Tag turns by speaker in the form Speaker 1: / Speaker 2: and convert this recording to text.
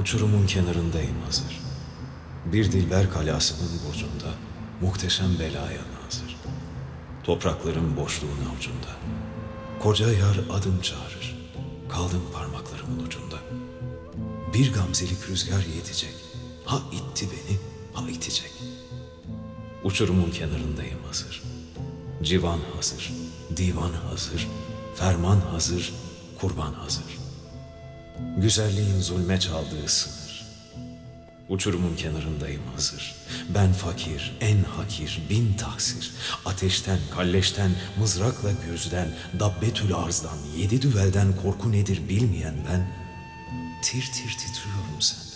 Speaker 1: Uçurumun kenarındayım hazır. Bir dilber kalasının burcunda muhteşem belaya nazır. Toprakların boşluğun avucunda. Koca yar adım çağırır. Kaldım parmaklarımın ucunda. Bir gamzelik rüzgar yetecek. Ha itti beni, ha itecek. Uçurumun kenarındayım hazır. Civan hazır, divan hazır, ferman hazır, kurban hazır. Güzelliğin zulme çaldığı sınır. Uçurumun kenarındayım hazır. Ben fakir, en hakir, bin taksir. Ateşten, kalleşten, mızrakla gürzden, dabbetül arzdan, yedi düvelden korku nedir bilmeyen ben, tir tir titriyorum senden.